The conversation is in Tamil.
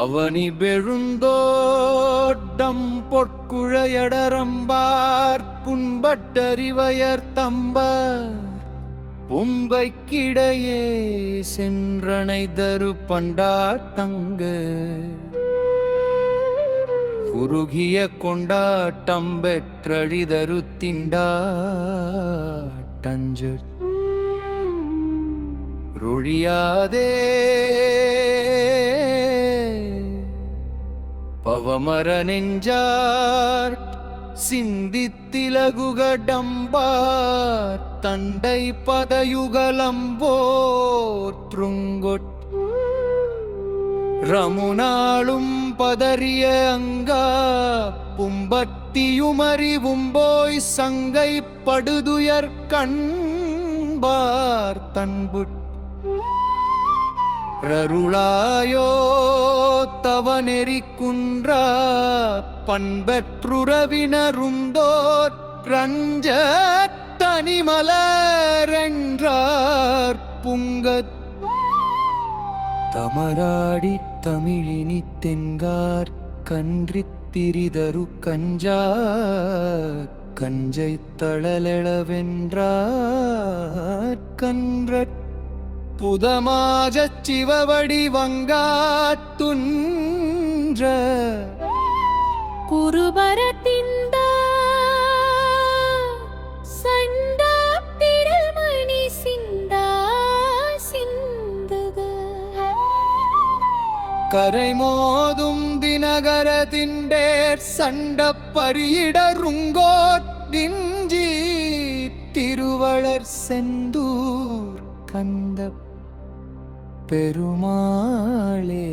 அவனி பெருந்தோட்டம் பொற்குழையடரம்பார் புண்பட்டறிவயர் தம்ப பும்பைக்கிடையே சென்றனை தரு பண்டா பண்டாட்டங்கு குறுகிய கொண்டாட்டம் பெற்றழிதரு திண்டாட்டஞ்சு. ருழியாதே அவமர நெஞ்சார் சிந்தித்திலகுகடம்பார் தண்டை பதயுகலம்போற்றுங்கொட் ரமுனாளும் பதறிய அங்கா பும்பத்தியுமறிவும் போய் சங்கை படுதுயர் கண்பார் தன்புட். ரருளாயோ நெறிக்குன்றா பண்பற்றுறவினருந்தோர் ரஞ்ச தனிமலரென்றார் புங்கத். தமராடி தமிழினி தென்கார் கன்றித் திரிதரு கஞ்சா கஞ்சை தளலெளவென்றார் கன்றற். புதமாஜச் சிவவடி வங்காத்துன்ற குருபரத்திந்த சண்டா திரள்மணி சிந்தா சிந்துக. கரைமோதும் தினகர திண்டேர் சண்ட பரியிடருங்கோர் நிஞ்சி திருவளர் செந்தூர் கந்த பெருமாளே.